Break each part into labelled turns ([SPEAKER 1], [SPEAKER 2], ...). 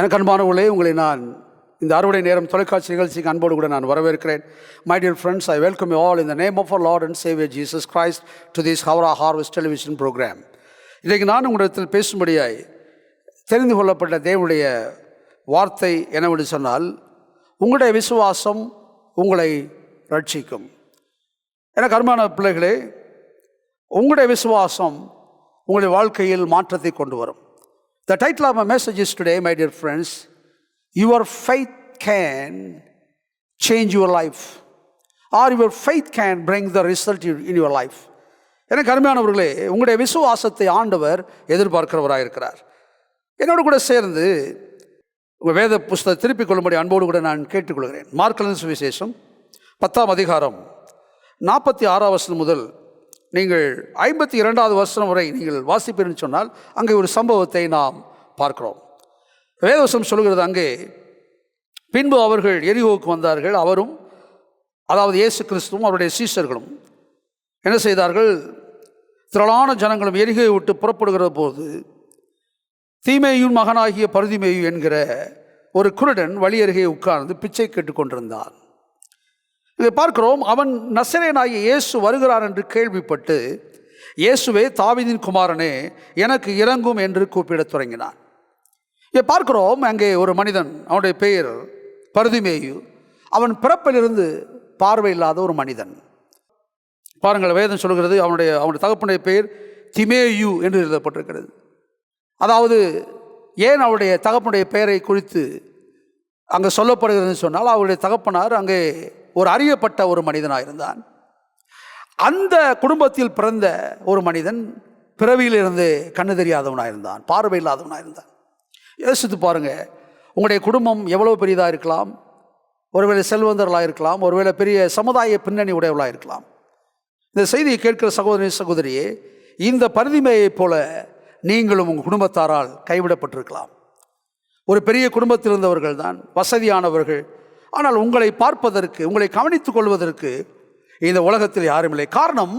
[SPEAKER 1] எனக்கு அன்பானவர்களே உங்களை நான் இந்த அறுவடை நேரம் தொலைக்காட்சி நிகழ்ச்சிக்கு அன்போடு கூட நான் வரவேற்கிறேன் my dear friends I welcome you all இந்த name of our lord and saviour Jesus Christ to this hour harvest television programme இன்றைக்கு நான் உங்களிடத்தில் பேசும்படியாய் தெரிந்து கொள்ளப்பட்ட தேவனுடைய வார்த்தை என்னவென்று சொன்னால் உங்களுடைய விசுவாசம் உங்களை ரட்சிக்கும் எனக்கு அருமான பிள்ளைகளே உங்களுடைய விசுவாசம் உங்களுடைய வாழ்க்கையில் மாற்றத்தை கொண்டு வரும் the title of my message is today, my dear friends, Your Faith Can Change Your Life, or Your Faith Can Bring the Result in your life எனக்கு அருமையானவர்களே உங்களுடைய விசுவாசத்தை ஆண்டவர் எதிர்பார்க்கிறவராக இருக்கிறார் என்னோடு கூட சேர்ந்து உங்கள் வேத புஸ்தகம் திருப்பிக் கொள்ளும்படி அன்போடு கூட நான் கேட்டுக்கொள்கிறேன் மார்க்கலன் விசேஷம் பத்தாம் அதிகாரம் நாற்பத்தி ஆறாம் வருஷம் முதல் நீங்கள் ஐம்பத்தி இரண்டாவது வருஷம் வரை நீங்கள் வாசிப்பீர்னு சொன்னால் அங்கே ஒரு சம்பவத்தை நாம் பார்க்கிறோம் வேதவசம் சொல்கிறது அங்கே பின்பு அவர்கள் எரிகோவுக்கு வந்தார்கள் அவரும் அதாவது இயேசு கிறிஸ்துவும் அவருடைய சீஷர்களும் என்ன செய்தார்கள் திரளான ஜனங்களும் எரிகையை விட்டு புறப்படுகிற போது தீமேயும் மகனாகிய பருதிமேயும் என்கிற ஒரு குருடன் வழியருகே உட்கார்ந்து பிச்சை கேட்டுக்கொண்டிருந்தான் இதை பார்க்கிறோம் அவன் நசரேனாகிய இயேசு வருகிறான் என்று கேள்விப்பட்டு இயேசுவே தாவிதின் குமாரனே எனக்கு இறங்கும் என்று கூப்பிடத் தொடங்கினான் இதை பார்க்கிறோம் அங்கே ஒரு மனிதன் அவனுடைய பெயர் பருதிமேயு அவன் பிறப்பிலிருந்து பார்வை இல்லாத ஒரு மனிதன் பாருங்கள் வேதம் சொல்கிறது அவனுடைய அவனுடைய தகப்பனுடைய பெயர் திமேயு என்று எழுதப்பட்டிருக்கிறது அதாவது ஏன் அவருடைய தகப்பனுடைய பெயரை குறித்து அங்கே சொல்லப்படுகிறதுன்னு சொன்னால் அவருடைய தகப்பனார் அங்கே ஒரு அறியப்பட்ட ஒரு மனிதனாக இருந்தான் அந்த குடும்பத்தில் பிறந்த ஒரு மனிதன் பிறவியிலிருந்து கண்ணு தெரியாதவனாக இருந்தான் பார்வை இல்லாதவனாக இருந்தான் யோசித்து பாருங்கள் உங்களுடைய குடும்பம் எவ்வளோ பெரியதாக இருக்கலாம் ஒருவேளை செல்வந்தர்களாக இருக்கலாம் ஒருவேளை பெரிய சமுதாய பின்னணி உடையவளாக இருக்கலாம் இந்த செய்தியை கேட்கிற சகோதரி சகோதரியே இந்த பரிதிமையைப் போல நீங்களும் உங்கள் குடும்பத்தாரால் கைவிடப்பட்டிருக்கலாம் ஒரு பெரிய குடும்பத்தில் இருந்தவர்கள் தான் வசதியானவர்கள் ஆனால் உங்களை பார்ப்பதற்கு உங்களை கவனித்துக் கொள்வதற்கு இந்த உலகத்தில் யாரும் இல்லை காரணம்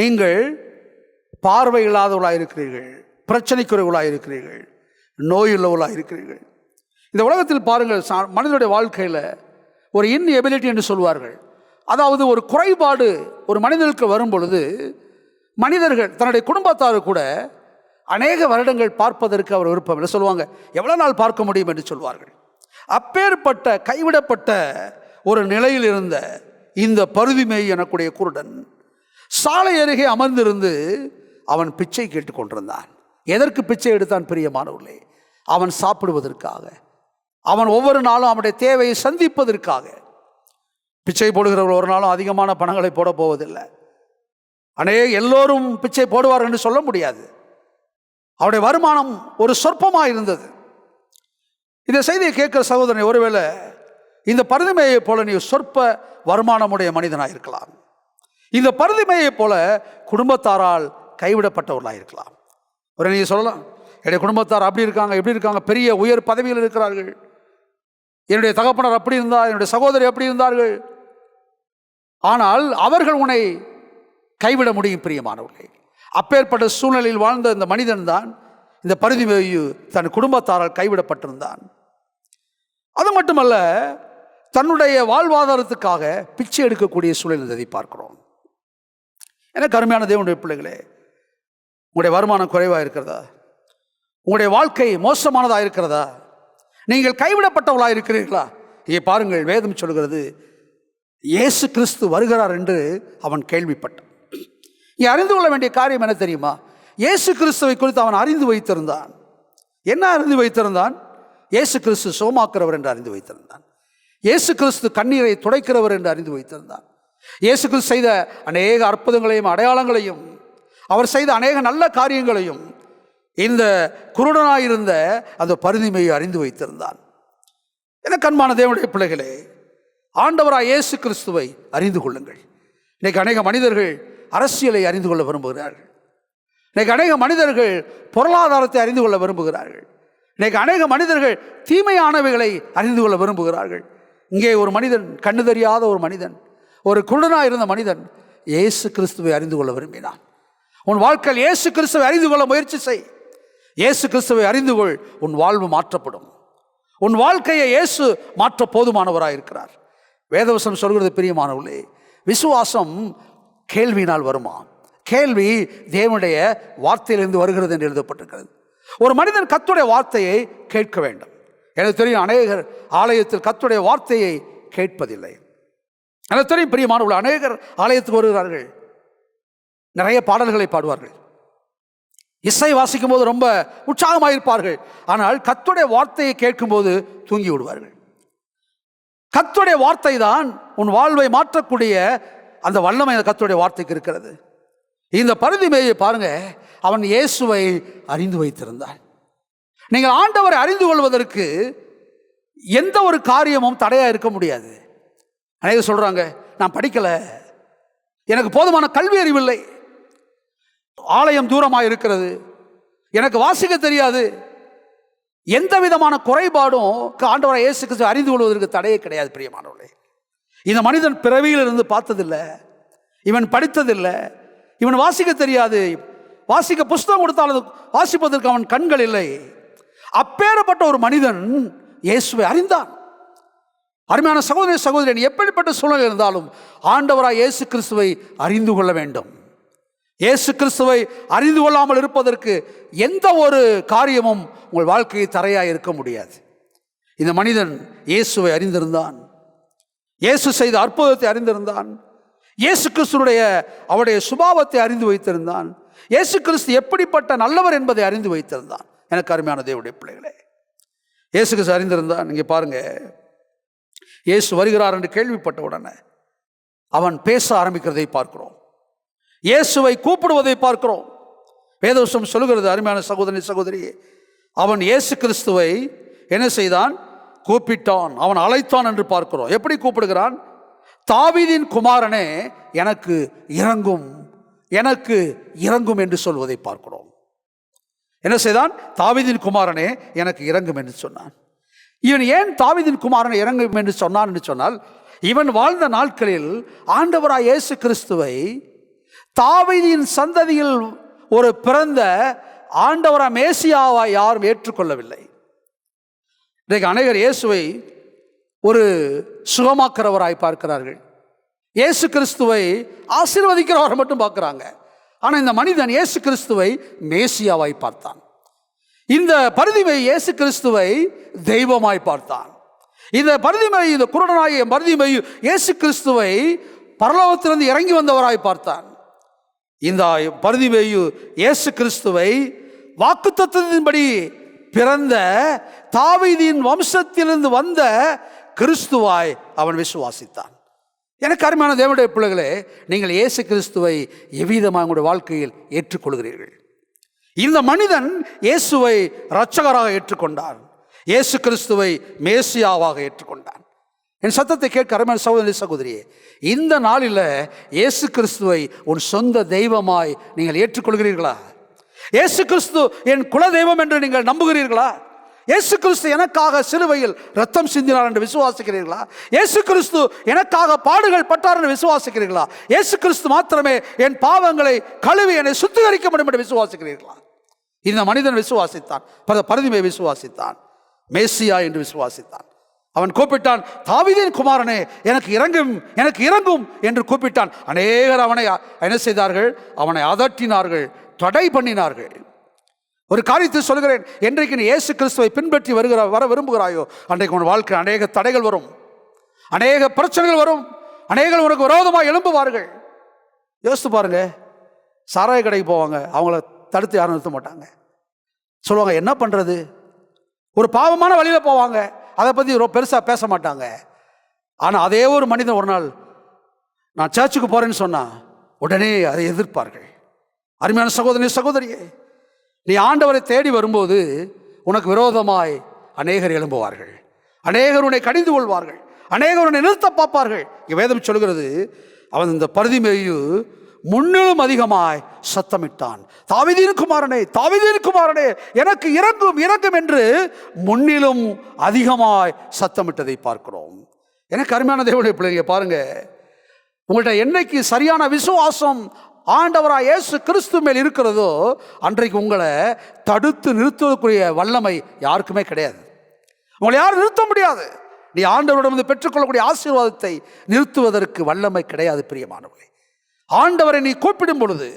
[SPEAKER 1] நீங்கள் பார்வை இல்லாதவளாக இருக்கிறீர்கள் பிரச்சனைக்குறைவளாக இருக்கிறீர்கள் நோயுள்ளவளாக இருக்கிறீர்கள் இந்த உலகத்தில் பாருங்கள் மனிதனுடைய வாழ்க்கையில் ஒரு இன்எபிலிட்டி என்று சொல்வார்கள் அதாவது ஒரு குறைபாடு ஒரு மனிதனுக்கு வரும் பொழுது மனிதர்கள் தன்னுடைய குடும்பத்தார் கூட அநேக வருடங்கள் பார்ப்பதற்கு அவர் விருப்பம் என்று சொல்லுவாங்க எவ்வளோ நாள் பார்க்க முடியும் என்று சொல்வார்கள் அப்பேற்பட்ட கைவிடப்பட்ட ஒரு நிலையில் இருந்த இந்த பருதிமே எனக்குடைய குருடன் சாலை அருகே அமர்ந்திருந்து அவன் பிச்சை கேட்டுக்கொண்டிருந்தான் எதற்கு பிச்சை எடுத்தான் பிரியமானவர்களே அவன் சாப்பிடுவதற்காக அவன் ஒவ்வொரு நாளும் அவனுடைய தேவையை சந்திப்பதற்காக பிச்சை போடுகிறவர்கள் ஒரு நாளும் அதிகமான பணங்களை போட போவதில்லை அனே எல்லோரும் பிச்சை போடுவார்கள் என்று சொல்ல முடியாது அவருடைய வருமானம் ஒரு சொற்பமாக இருந்தது இந்த செய்தியை கேட்குற சகோதரனை ஒருவேளை இந்த பருதிமையைப் போல நீ சொற்ப வருமானமுடைய மனிதனாக இருக்கலாம் இந்த பருதிமையைப் போல குடும்பத்தாரால் கைவிடப்பட்டவர்களாக இருக்கலாம் ஒரு நீங்கள் சொல்லலாம் என்னுடைய குடும்பத்தார் அப்படி இருக்காங்க எப்படி இருக்காங்க பெரிய உயர் பதவியில் இருக்கிறார்கள் என்னுடைய தகப்பனர் அப்படி இருந்தார் என்னுடைய சகோதரி அப்படி இருந்தார்கள் ஆனால் அவர்கள் உன்னை கைவிட முடியும் பிரியமானவர்களை அப்பேற்பட்ட சூழ்நிலையில் வாழ்ந்த இந்த மனிதன்தான் இந்த பருதி தன் குடும்பத்தாரால் கைவிடப்பட்டிருந்தான் அது மட்டுமல்ல தன்னுடைய வாழ்வாதாரத்துக்காக பிச்சை எடுக்கக்கூடிய சூழல் இதை பார்க்கிறோம் ஏன்னா கருமையான தேவனுடைய பிள்ளைகளே உங்களுடைய வருமானம் குறைவாக இருக்கிறதா உங்களுடைய வாழ்க்கை மோசமானதாக இருக்கிறதா நீங்கள் கைவிடப்பட்டவளாக இருக்கிறீர்களா இங்கே பாருங்கள் வேதம் சொல்கிறது இயேசு கிறிஸ்து வருகிறார் என்று அவன் கேள்விப்பட்டான் இங்கே அறிந்து கொள்ள வேண்டிய காரியம் என்ன தெரியுமா இயேசு கிறிஸ்துவை குறித்து அவன் அறிந்து வைத்திருந்தான் என்ன அறிந்து வைத்திருந்தான் இயேசு கிறிஸ்து சுகமாக்குறவர் என்று அறிந்து வைத்திருந்தான் இயேசு கிறிஸ்து கண்ணீரை துடைக்கிறவர் என்று அறிந்து வைத்திருந்தான் இயேசு கிறிஸ்து செய்த அநேக அற்புதங்களையும் அடையாளங்களையும் அவர் செய்த அநேக நல்ல காரியங்களையும் இந்த குருடனாயிருந்த அந்த பருதிமையை அறிந்து வைத்திருந்தான் என கண்மான தேவனுடைய பிள்ளைகளே ஆண்டவராக இயேசு கிறிஸ்துவை அறிந்து கொள்ளுங்கள் இன்றைக்கு அநேக மனிதர்கள் அரசியலை அறிந்து கொள்ள விரும்புகிறார்கள் இன்றைக்கு அநேக மனிதர்கள் பொருளாதாரத்தை அறிந்து கொள்ள விரும்புகிறார்கள் இன்னைக்கு அநேக மனிதர்கள் தீமையானவைகளை அறிந்து கொள்ள விரும்புகிறார்கள் இங்கே ஒரு மனிதன் கண்ணு தெரியாத ஒரு மனிதன் ஒரு குருடனாக இருந்த மனிதன் இயேசு கிறிஸ்துவை அறிந்து கொள்ள விரும்பினான் உன் வாழ்க்கையில் இயேசு கிறிஸ்துவை அறிந்து கொள்ள முயற்சி செய் இயேசு கிறிஸ்துவை அறிந்து கொள் உன் வாழ்வு மாற்றப்படும் உன் வாழ்க்கையை இயேசு மாற்ற போதுமானவராக இருக்கிறார் வேதவசம் சொல்கிறது பிரியமானவர்களே விசுவாசம் கேள்வியினால் வருமா கேள்வி தேவனுடைய வார்த்தையிலிருந்து வருகிறது என்று எழுதப்பட்டிருக்கிறது ஒரு மனிதன் கத்துடைய வார்த்தையை கேட்க வேண்டும் எனக்கு தெரியும் அநேகர் ஆலயத்தில் கத்துடைய வார்த்தையை கேட்பதில்லை எனக்கு தெரியும் மாணவர்கள் அநேகர் ஆலயத்துக்கு வருகிறார்கள் நிறைய பாடல்களை பாடுவார்கள் இசை வாசிக்கும் போது ரொம்ப உற்சாகமாக இருப்பார்கள் ஆனால் கத்துடைய வார்த்தையை கேட்கும்போது தூங்கி விடுவார்கள் கத்துடைய வார்த்தை தான் உன் வாழ்வை மாற்றக்கூடிய அந்த வல்லமை அந்த கத்துடைய வார்த்தைக்கு இருக்கிறது இந்த பருதி மேயை பாருங்கள் அவன் இயேசுவை அறிந்து வைத்திருந்தான் நீங்கள் ஆண்டவரை அறிந்து கொள்வதற்கு எந்த ஒரு காரியமும் தடையாக இருக்க முடியாது அனைவரும் சொல்கிறாங்க நான் படிக்கலை எனக்கு போதுமான கல்வி அறிவில்லை ஆலயம் தூரமாக இருக்கிறது எனக்கு வாசிக்க தெரியாது எந்த விதமான குறைபாடும் ஆண்டவரை இயேசு அறிந்து கொள்வதற்கு தடையே கிடையாது பிரியமானவர்களே இந்த மனிதன் பிறவியிலிருந்து பார்த்ததில்லை இவன் படித்ததில்லை இவன் வாசிக்க தெரியாது வாசிக்க புஸ்தகம் கொடுத்தாலும் வாசிப்பதற்கு அவன் கண்கள் இல்லை அப்பேறப்பட்ட ஒரு மனிதன் இயேசுவை அறிந்தான் அருமையான சகோதரி சகோதரன் எப்படிப்பட்ட சூழல் இருந்தாலும் ஆண்டவராக இயேசு கிறிஸ்துவை அறிந்து கொள்ள வேண்டும் இயேசு கிறிஸ்துவை அறிந்து கொள்ளாமல் இருப்பதற்கு எந்த ஒரு காரியமும் உங்கள் வாழ்க்கையை தரையாக இருக்க முடியாது இந்த மனிதன் இயேசுவை அறிந்திருந்தான் இயேசு செய்த அற்புதத்தை அறிந்திருந்தான் இயேசு கிறிஸ்துடைய அவருடைய சுபாவத்தை அறிந்து வைத்திருந்தான் இயேசு கிறிஸ்து எப்படிப்பட்ட நல்லவர் என்பதை அறிந்து வைத்திருந்தான் எனக்கு அருமையான தேவடைய பிள்ளைகளே இயேசு கிறிஸ்து அறிந்திருந்தான் நீங்கள் பாருங்க இயேசு வருகிறார் என்று கேள்விப்பட்ட உடனே அவன் பேச ஆரம்பிக்கிறதை பார்க்கிறோம் இயேசுவை கூப்பிடுவதை பார்க்கிறோம் வேதவசம் சொல்கிறது அருமையான சகோதரி சகோதரி அவன் இயேசு கிறிஸ்துவை என்ன செய்தான் கூப்பிட்டான் அவன் அழைத்தான் என்று பார்க்கிறோம் எப்படி கூப்பிடுகிறான் தாவிதின் குமாரனே எனக்கு இறங்கும் எனக்கு இறங்கும் என்று சொல்வதை பார்க்கிறோம் என்ன செய்தான் தாவிதின் குமாரனே எனக்கு இறங்கும் என்று சொன்னான் இவன் ஏன் தாவிதின் குமாரனை இறங்கும் என்று சொன்னான் என்று சொன்னால் இவன் வாழ்ந்த நாட்களில் ஆண்டவராய் இயேசு கிறிஸ்துவை தாவிதியின் சந்ததியில் ஒரு பிறந்த ஆண்டவரா மேசியாவா யாரும் ஏற்றுக்கொள்ளவில்லை இன்றைக்கு அநேகர் இயேசுவை ஒரு சுகமாக்கிறவராய் பார்க்கிறார்கள் இயேசு கிறிஸ்துவை ஆசீர்வதிக்கிறவரை மட்டும் பார்க்குறாங்க ஆனால் இந்த மனிதன் இயேசு கிறிஸ்துவை மேசியாவாய் பார்த்தான் இந்த பருதிமை இயேசு கிறிஸ்துவை தெய்வமாய் பார்த்தான் இந்த பருதிமை இந்த குருடனாகிய பருதிமை இயேசு கிறிஸ்துவை பரலோகத்திலிருந்து இறங்கி வந்தவராய் பார்த்தான் இந்த பருதிமையு இயேசு கிறிஸ்துவை வாக்குத்தத்தின்படி பிறந்த தாவீதியின் வம்சத்திலிருந்து வந்த கிறிஸ்துவாய் அவன் விசுவாசித்தான் எனக்கு அருமையான தேவனுடைய பிள்ளைகளே நீங்கள் இயேசு கிறிஸ்துவை எவ்விதமாக உங்களுடைய வாழ்க்கையில் ஏற்றுக்கொள்கிறீர்கள் இந்த மனிதன் இயேசுவை இரட்சகராக ஏற்றுக்கொண்டான் இயேசு கிறிஸ்துவை மேசியாவாக ஏற்றுக்கொண்டான் என் சத்தத்தை கேட்க அருமையான சகோதரி சகோதரியே இந்த நாளில் இயேசு கிறிஸ்துவை உன் சொந்த தெய்வமாய் நீங்கள் ஏற்றுக்கொள்கிறீர்களா இயேசு கிறிஸ்து என் குல தெய்வம் என்று நீங்கள் நம்புகிறீர்களா இயேசு கிறிஸ்து எனக்காக சிலுவையில் ரத்தம் சிந்தினார் என்று விசுவாசிக்கிறீர்களா இயேசு கிறிஸ்து எனக்காக பாடுகள் பட்டார் என்று விசுவாசிக்கிறீர்களா இயேசு கிறிஸ்து மாத்திரமே என் பாவங்களை கழுவி என்னை சுத்திகரிக்க முடியும் என்று விசுவாசிக்கிறீர்களா இந்த மனிதன் விசுவாசித்தான் பரதிமை விசுவாசித்தான் மேசியா என்று விசுவாசித்தான் அவன் கூப்பிட்டான் தாவிதின் குமாரனே எனக்கு இறங்கும் எனக்கு இறங்கும் என்று கூப்பிட்டான் அநேகர் அவனை என்ன செய்தார்கள் அவனை அதட்டினார்கள் தடை பண்ணினார்கள் ஒரு காரியத்தை சொல்கிறேன் என்றைக்கு நீ இயேசு கிறிஸ்துவை பின்பற்றி வருகிற வர விரும்புகிறாயோ அன்றைக்கு உன் வாழ்க்கை அநேக தடைகள் வரும் அநேக பிரச்சனைகள் வரும் அநேகர் உனக்கு விரோதமாக எழும்புவார்கள் யோசித்து பாருங்க சாராய கடைக்கு போவாங்க அவங்கள தடுத்து யாரும் நிறுத்த மாட்டாங்க சொல்லுவாங்க என்ன பண்ணுறது ஒரு பாவமான வழியில் போவாங்க அதை பற்றி ரொம்ப பெருசாக பேச மாட்டாங்க ஆனால் அதே ஒரு மனிதன் ஒரு நாள் நான் சர்ச்சுக்கு போகிறேன்னு சொன்னால் உடனே அதை எதிர்ப்பார்கள் அருமையான சகோதரி சகோதரியே நீ ஆண்டவரை தேடி வரும்போது உனக்கு விரோதமாய் அநேகர் எழும்புவார்கள் அநேகர் உன்னை கடிந்து கொள்வார்கள் அநேகர் உன்னை நிறுத்த பார்ப்பார்கள் வேதம் சொல்கிறது அவன் இந்த பருதி மெய்யு முன்னிலும் அதிகமாய் சத்தமிட்டான் தாவிதீன் குமாரனே தாவிதீன் குமாரனே எனக்கு இறங்கும் இறங்கும் என்று முன்னிலும் அதிகமாய் சத்தமிட்டதை பார்க்கிறோம் எனக்கு அருமையான தேவனுடைய பிள்ளைங்க பாருங்கள் உங்கள்கிட்ட என்னைக்கு சரியான விசுவாசம் ஆண்டவராக இயேசு கிறிஸ்து மேல் இருக்கிறதோ அன்றைக்கு உங்களை தடுத்து நிறுத்துவதற்குரிய வல்லமை யாருக்குமே கிடையாது உங்களை யாரும் நிறுத்த முடியாது நீ ஆண்டவரிடம் வந்து பெற்றுக்கொள்ளக்கூடிய ஆசீர்வாதத்தை நிறுத்துவதற்கு வல்லமை கிடையாது பிரியமானவர்களே ஆண்டவரை நீ கூப்பிடும் பொழுது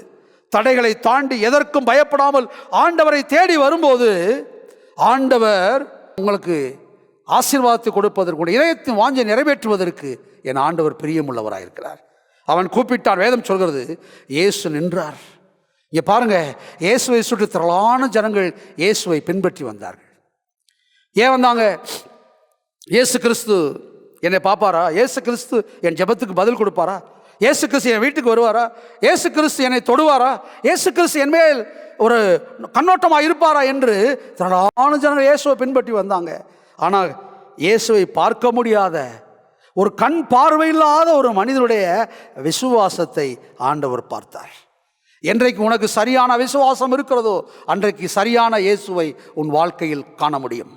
[SPEAKER 1] தடைகளை தாண்டி எதற்கும் பயப்படாமல் ஆண்டவரை தேடி வரும்போது ஆண்டவர் உங்களுக்கு ஆசீர்வாதத்தை கொடுப்பதற்கு இதயத்தின் வாஞ்சை நிறைவேற்றுவதற்கு என் ஆண்டவர் பிரியமுள்ளவராயிருக்கிறார் அவன் கூப்பிட்டான் வேதம் சொல்கிறது இயேசு நின்றார் இங்கே பாருங்கள் இயேசுவை சுற்றி திரளான ஜனங்கள் இயேசுவை பின்பற்றி வந்தார்கள் ஏன் வந்தாங்க இயேசு கிறிஸ்து என்னை பார்ப்பாரா இயேசு கிறிஸ்து என் ஜபத்துக்கு பதில் கொடுப்பாரா இயேசு கிறிஸ்து என் வீட்டுக்கு வருவாரா இயேசு கிறிஸ்து என்னை தொடுவாரா இயேசு கிறிஸ்து என் மேல் ஒரு கண்ணோட்டமாக இருப்பாரா என்று திரளான ஜனங்கள் இயேசுவை பின்பற்றி வந்தாங்க ஆனால் இயேசுவை பார்க்க முடியாத ஒரு கண் பார்வையில்லாத ஒரு மனிதனுடைய விசுவாசத்தை ஆண்டவர் பார்த்தார் என்றைக்கு உனக்கு சரியான விசுவாசம் இருக்கிறதோ அன்றைக்கு சரியான இயேசுவை உன் வாழ்க்கையில் காண முடியும்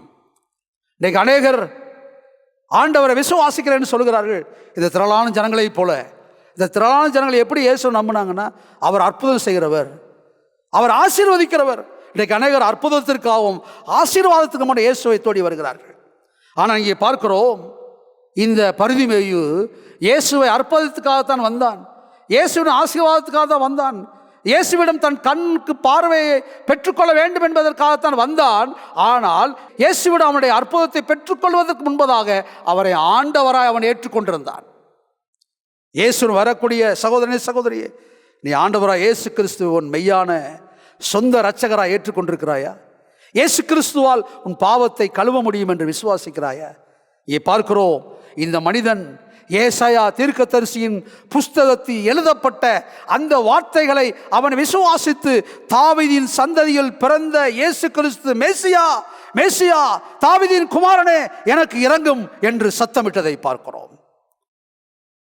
[SPEAKER 1] இன்றைக்கு அநேகர் ஆண்டவரை விசுவாசிக்கிறேன்னு சொல்கிறார்கள் இந்த திரளான ஜனங்களைப் போல இந்த திரளான ஜனங்களை எப்படி இயேசு நம்பினாங்கன்னா அவர் அற்புதம் செய்கிறவர் அவர் ஆசீர்வதிக்கிறவர் இன்றைக்கு அநேகர் அற்புதத்திற்காகவும் ஆசீர்வாதத்துக்கு மட்டும் இயேசுவை தோடி வருகிறார்கள் ஆனால் இங்கே பார்க்கிறோம் இந்த பருதி மேயு இயேசுவை அற்பதத்துக்காகத்தான் வந்தான் இயேசுவின் ஆசீர்வாதத்துக்காக தான் வந்தான் இயேசுவிடம் தன் கண்ணுக்கு பார்வையை பெற்றுக்கொள்ள வேண்டும் என்பதற்காகத்தான் வந்தான் ஆனால் இயேசுவிடம் அவனுடைய அற்புதத்தை பெற்றுக்கொள்வதற்கு முன்பதாக அவரை ஆண்டவராய் அவன் ஏற்றுக்கொண்டிருந்தான் இயேசுவின் வரக்கூடிய சகோதரனே சகோதரியே நீ ஆண்டவராக இயேசு கிறிஸ்துவன் மெய்யான சொந்த இரட்சகராக ஏற்றுக்கொண்டிருக்கிறாயா இயேசு கிறிஸ்துவால் உன் பாவத்தை கழுவ முடியும் என்று விசுவாசிக்கிறாய இதை பார்க்கிறோம் இந்த மனிதன் ஏசாயா தரிசியின் புஸ்தகத்தில் எழுதப்பட்ட அந்த வார்த்தைகளை அவன் விசுவாசித்து தாவிதின் சந்ததியில் பிறந்த இயேசு கிறிஸ்து மேசியா மேசியா தாவிதின் குமாரனே எனக்கு இறங்கும் என்று சத்தமிட்டதை பார்க்கிறோம்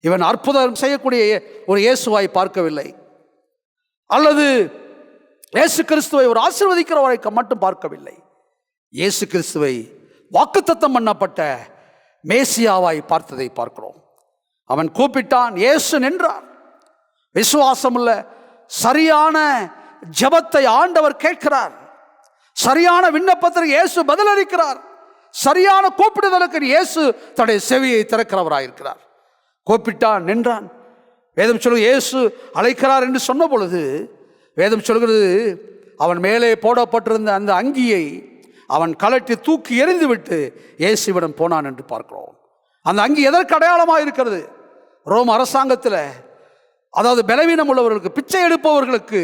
[SPEAKER 1] இவன் அற்புதம் செய்யக்கூடிய ஒரு இயேசுவாய் பார்க்கவில்லை அல்லது இயேசு கிறிஸ்துவை ஒரு ஆசிர்வதிக்கிற வரைக்க மட்டும் பார்க்கவில்லை இயேசு கிறிஸ்துவை வாக்குத்தத்தம் பண்ணப்பட்ட மேசியாவாய் பார்த்ததை பார்க்கிறோம் அவன் கூப்பிட்டான் இயேசு விசுவாசம் உள்ள சரியான ஜபத்தை ஆண்டவர் கேட்கிறார் சரியான விண்ணப்பத்திற்கு இயேசு பதிலளிக்கிறார் சரியான கூப்பிடுதலுக்கு இயேசு தன்னுடைய செவியை திறக்கிறவராயிருக்கிறார் கூப்பிட்டான் நின்றான் வேதம் சொல்லு இயேசு அழைக்கிறார் என்று சொன்ன பொழுது வேதம் சொல்கிறது அவன் மேலே போடப்பட்டிருந்த அந்த அங்கியை அவன் கலட்டி தூக்கி எறிந்துவிட்டு இயேசுவிடம் போனான் என்று பார்க்கிறோம் அந்த அங்கி எதற்கு அடையாளமாக இருக்கிறது ரோம் அரசாங்கத்தில் அதாவது பலவீனம் உள்ளவர்களுக்கு பிச்சை எடுப்பவர்களுக்கு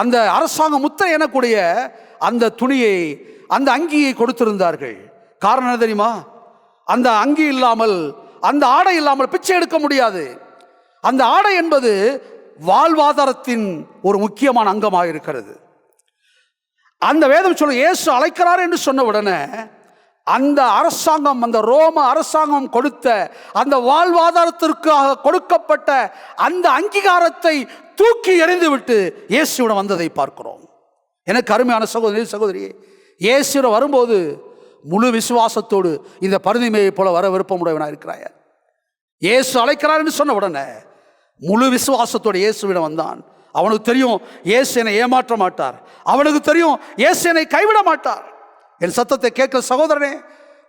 [SPEAKER 1] அந்த அரசாங்க முத்திரை எனக்கூடிய அந்த துணியை அந்த அங்கியை கொடுத்திருந்தார்கள் காரணம் என்ன தெரியுமா அந்த அங்கி இல்லாமல் அந்த ஆடை இல்லாமல் பிச்சை எடுக்க முடியாது அந்த ஆடை என்பது வாழ்வாதாரத்தின் ஒரு முக்கியமான அங்கமாக இருக்கிறது அந்த வேதம் சொல்ல இயேசு அழைக்கிறார் என்று சொன்ன உடனே அந்த அரசாங்கம் அந்த ரோம அரசாங்கம் கொடுத்த அந்த வாழ்வாதாரத்திற்காக கொடுக்கப்பட்ட அந்த அங்கீகாரத்தை தூக்கி எறிந்துவிட்டு இயேசுவிடம் வந்ததை பார்க்கிறோம் எனக்கு அருமையான சகோதரி சகோதரி இயேசுவிடம் வரும்போது முழு விசுவாசத்தோடு இந்த பருதிமையைப் போல வர விருப்பமுடையவனாக இருக்கிறாய் இயேசு அழைக்கிறார் என்று சொன்ன உடனே முழு விசுவாசத்தோட இயேசுவிடம் வந்தான் அவனுக்கு தெரியும் இயேசு என்னை ஏமாற்ற மாட்டார் அவனுக்கு தெரியும் இயேசு என்னை கைவிட மாட்டார் என் சத்தத்தை கேட்க சகோதரனே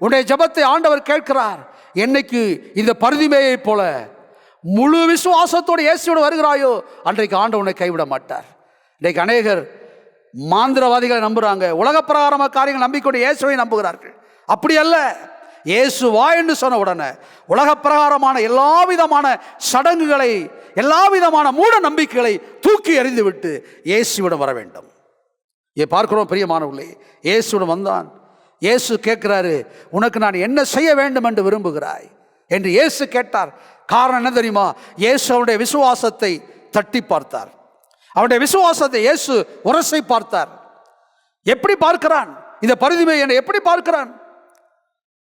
[SPEAKER 1] உன்னுடைய ஜபத்தை ஆண்டவர் கேட்கிறார் என்னைக்கு இந்த பருதிமையைப் போல முழு விசுவாசத்தோடு இயேசுவிட வருகிறாயோ அன்றைக்கு ஆண்டவனை கைவிட மாட்டார் இன்றைக்கு அநேகர் மாந்திரவாதிகளை நம்புகிறாங்க உலக பிரகாரமாக காரியங்கள் நம்பிக்கொண்டு இயேசுவை நம்புகிறார்கள் அப்படி அல்ல இயேசு வா என்று சொன்ன உடனே உலக பிரகாரமான எல்லா விதமான சடங்குகளை எல்லா விதமான மூட நம்பிக்கைகளை தூக்கி எறிந்துவிட்டு இயேசுவிடம் வர வேண்டும் ஏ பார்க்கிறோம் பிரியமானவர்களே இயேசுவிடம் வந்தான் இயேசு கேட்கிறாரு உனக்கு நான் என்ன செய்ய வேண்டும் என்று விரும்புகிறாய் என்று இயேசு கேட்டார் காரணம் என்ன தெரியுமா இயேசு அவனுடைய விசுவாசத்தை தட்டி பார்த்தார் அவனுடைய விசுவாசத்தை இயேசு உரசை பார்த்தார் எப்படி பார்க்கிறான் இந்த பரிதிமை என்னை எப்படி பார்க்கிறான்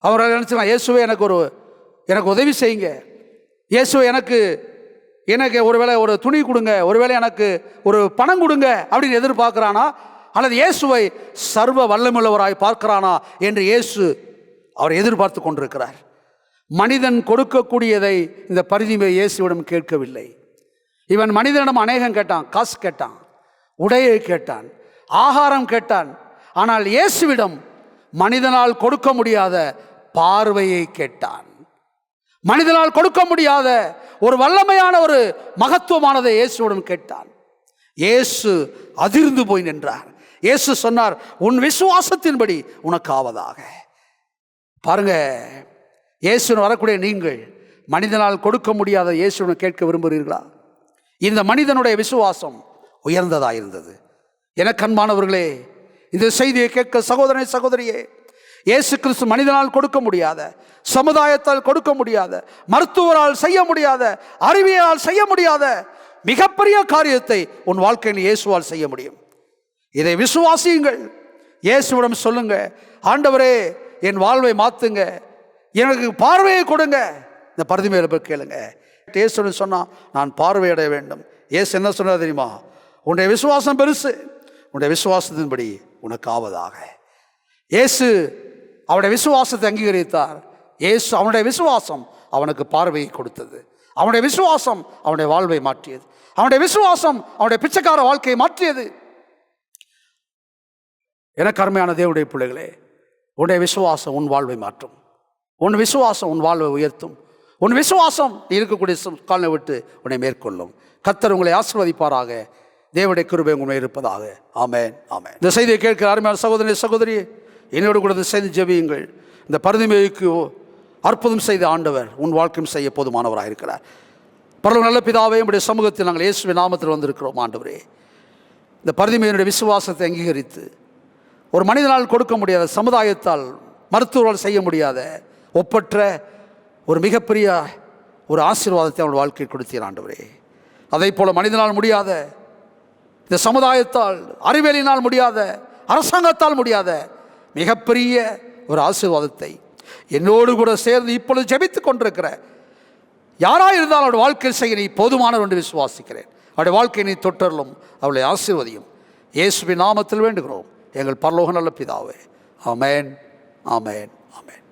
[SPEAKER 1] அவர் நினச்சிக்கலாம் இயேசுவை எனக்கு ஒரு எனக்கு உதவி செய்யுங்க இயேசுவை எனக்கு எனக்கு ஒருவேளை ஒரு துணி கொடுங்க ஒருவேளை எனக்கு ஒரு பணம் கொடுங்க அப்படின்னு எதிர்பார்க்குறானா அல்லது இயேசுவை சர்வ வல்லமுள்ளவராய் பார்க்கிறானா என்று இயேசு அவர் எதிர்பார்த்து கொண்டிருக்கிறார் மனிதன் கொடுக்கக்கூடியதை இந்த பரிதிமை இயேசுவிடம் கேட்கவில்லை இவன் மனிதனிடம் அநேகம் கேட்டான் காசு கேட்டான் உடையை கேட்டான் ஆகாரம் கேட்டான் ஆனால் இயேசுவிடம் மனிதனால் கொடுக்க முடியாத பார்வையை கேட்டான் மனிதனால் கொடுக்க முடியாத ஒரு வல்லமையான ஒரு மகத்துவமானதை இயேசுடன் கேட்டான் இயேசு அதிர்ந்து போய் நின்றார் இயேசு சொன்னார் உன் விசுவாசத்தின்படி உனக்கு ஆவதாக பாருங்க இயேசுன்னு வரக்கூடிய நீங்கள் மனிதனால் கொடுக்க முடியாத இயேசுடன் கேட்க விரும்புகிறீர்களா இந்த மனிதனுடைய விசுவாசம் உயர்ந்ததாக இருந்தது எனக்கன்பானவர்களே இந்த செய்தியை கேட்க சகோதரனை சகோதரியே இயேசு கிறிஸ்து மனிதனால் கொடுக்க முடியாத சமுதாயத்தால் கொடுக்க முடியாத மருத்துவரால் செய்ய முடியாத அறிவியலால் செய்ய முடியாத மிகப்பெரிய காரியத்தை உன் வாழ்க்கையில் இயேசுவால் செய்ய முடியும் இதை விசுவாசியுங்கள் இயேசுவிடம் சொல்லுங்க ஆண்டவரே என் வாழ்வை மாற்றுங்க எனக்கு பார்வையை கொடுங்க இந்த பரிதிமையில போய் கேளுங்க இயேசுன்னு சொன்னால் நான் பார்வையடைய வேண்டும் இயேசு என்ன சொன்னார் தெரியுமா உன்னுடைய விசுவாசம் பெருசு உன்னுடைய விசுவாசத்தின்படி உனக்கு ஆவதாக இயேசு அவனுடைய விசுவாசத்தை அங்கீகரித்தார் ஏசு அவனுடைய விசுவாசம் அவனுக்கு பார்வையை கொடுத்தது அவனுடைய விசுவாசம் அவனுடைய வாழ்வை மாற்றியது அவனுடைய விசுவாசம் அவனுடைய பிச்சைக்கார வாழ்க்கையை மாற்றியது எனக்கு அருமையான தேவனுடைய பிள்ளைகளே உன்னுடைய விசுவாசம் உன் வாழ்வை மாற்றும் உன் விசுவாசம் உன் வாழ்வை உயர்த்தும் உன் விசுவாசம் இருக்கக்கூடிய காலை விட்டு உன்னை மேற்கொள்ளும் கத்தர் உங்களை ஆசிர்வதிப்பாராக தேவடைய கிருபை உங்களை இருப்பதாக ஆமேன் ஆமேன் இந்த செய்தியை கேட்கிற அருமையான சகோதரி சகோதரி என்னோடு கூட செய்து ஜெபியுங்கள் இந்த பரதிமேய்க்கு அற்புதம் செய்த ஆண்டவர் உன் வாழ்க்கையும் செய்ய போதுமானவராக இருக்கிறார் பரவ நல்ல பிதாவே நம்முடைய சமூகத்தில் நாங்கள் இயேசுவின் நாமத்தில் வந்திருக்கிறோம் ஆண்டவரே இந்த பருதிமையினுடைய விசுவாசத்தை அங்கீகரித்து ஒரு மனிதனால் கொடுக்க முடியாத சமுதாயத்தால் மருத்துவரால் செய்ய முடியாத ஒப்பற்ற ஒரு மிகப்பெரிய ஒரு ஆசீர்வாதத்தை அவள் வாழ்க்கை கொடுத்தீர் ஆண்டவரே அதே போல் மனிதனால் முடியாத இந்த சமுதாயத்தால் அறிவியலினால் முடியாத அரசாங்கத்தால் முடியாத மிகப்பெரிய ஒரு ஆசீர்வாதத்தை என்னோடு கூட சேர்ந்து இப்பொழுது ஜபித்து கொண்டிருக்கிற யாராக இருந்தாலும் அவருடைய வாழ்க்கை செய்ய நீ போதுமானவர் என்று விசுவாசிக்கிறேன் அவருடைய வாழ்க்கையை நீ தொட்டரலும் அவளை ஆசீர்வதியும் இயேசுவின் நாமத்தில் வேண்டுகிறோம் எங்கள் பரலோக நல்ல பிதாவே ஆமேன் ஆமேன் ஆமேன்